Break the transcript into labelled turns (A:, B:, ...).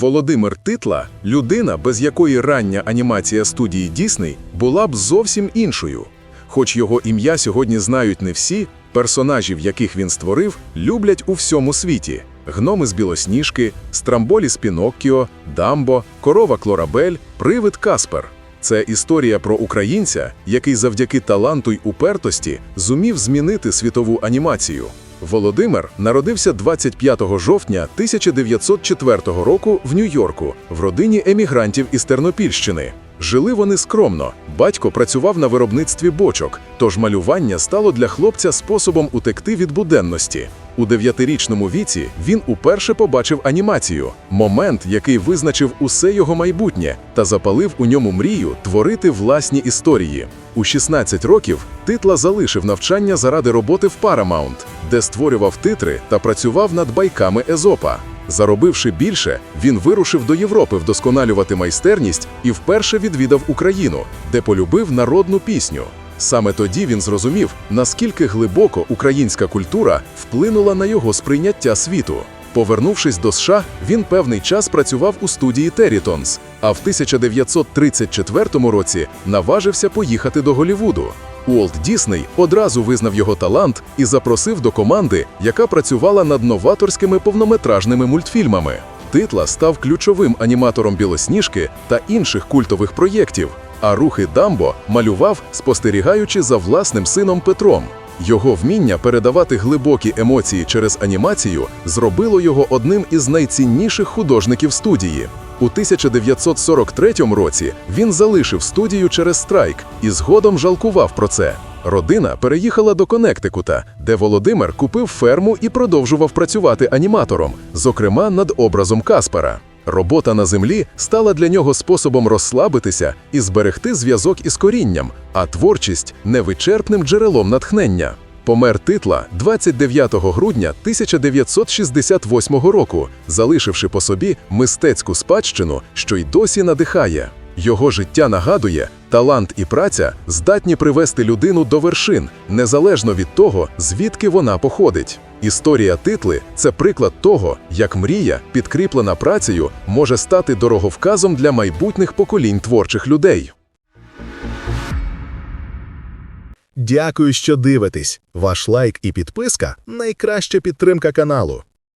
A: Володимир Титла людина, без якої рання анімація студії Дісней була б зовсім іншою. Хоч його ім'я сьогодні знають не всі, персонажів, яких він створив, люблять у всьому світі: гноми з білосніжки, страмболі з Піноккіо, Дамбо, корова Клорабель, привид Каспер. Це історія про українця, який завдяки таланту й упертості зумів змінити світову анімацію. Володимир народився 25 жовтня 1904 року в Нью-Йорку в родині емігрантів із Тернопільщини. Жили вони скромно. Батько працював на виробництві бочок, тож малювання стало для хлопця способом утекти від буденності. У дев'ятирічному віці він уперше побачив анімацію, момент, який визначив усе його майбутнє та запалив у ньому мрію творити власні історії. У 16 років Титла залишив навчання заради роботи в Paramount, де створював титри та працював над байками Езопа. Заробивши більше, він вирушив до Європи вдосконалювати майстерність і вперше відвідав Україну, де полюбив народну пісню. Саме тоді він зрозумів, наскільки глибоко українська культура вплинула на його сприйняття світу. Повернувшись до США, він певний час працював у студії Террітонс, а в 1934 році наважився поїхати до Голлівуду. Уолт Дісней одразу визнав його талант і запросив до команди, яка працювала над новаторськими повнометражними мультфільмами. Титла став ключовим аніматором білосніжки та інших культових проєктів, а рухи Дамбо малював, спостерігаючи за власним сином Петром. Його вміння передавати глибокі емоції через анімацію зробило його одним із найцінніших художників студії. У 1943 році він залишив студію через страйк і згодом жалкував про це. Родина переїхала до Коннектикута, де Володимир купив ферму і продовжував працювати аніматором, зокрема над образом Каспера. Робота на землі стала для нього способом розслабитися і зберегти зв'язок із корінням, а творчість невичерпним джерелом натхнення. Помер титла 29 грудня 1968 року, залишивши по собі мистецьку спадщину, що й досі надихає. Його життя нагадує, талант і праця здатні привести людину до вершин, незалежно від того, звідки вона походить. Історія титли це приклад того, як мрія, підкріплена працею, може стати дороговказом для майбутніх поколінь творчих людей.
B: Дякую, що дивитесь. Ваш лайк і підписка найкраща підтримка каналу.